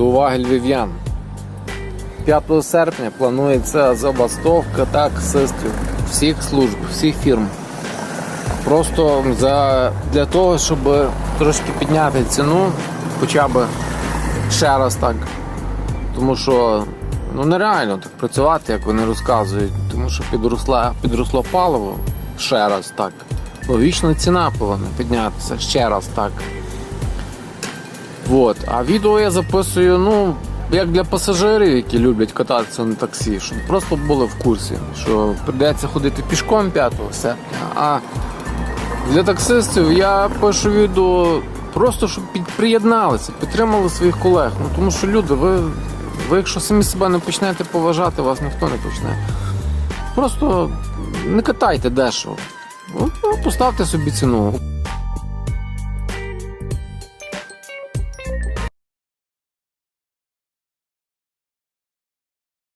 до уваги львів'ян. 5 серпня планується забастовка таксистів всіх служб, всіх фірм. Просто за, для того, щоб трошки підняти ціну, хоча б ще раз так. Тому що ну, нереально так працювати, як вони розказують, тому що підросла, підросло паливо ще раз так. Логічно ціна повинна піднятися ще раз так. Вот. А відео я записую, ну, як для пасажирів, які люблять кататися на таксі, щоб просто були в курсі, що прийдеться ходити пішком 5 серпня. А для таксистів я пишу відео просто, щоб приєдналися, підтримали своїх колег. Ну тому що люди, ви, ви якщо самі себе не почнете поважати, вас ніхто не почне. Просто не катайте дешево. Ну, поставте собі ціну.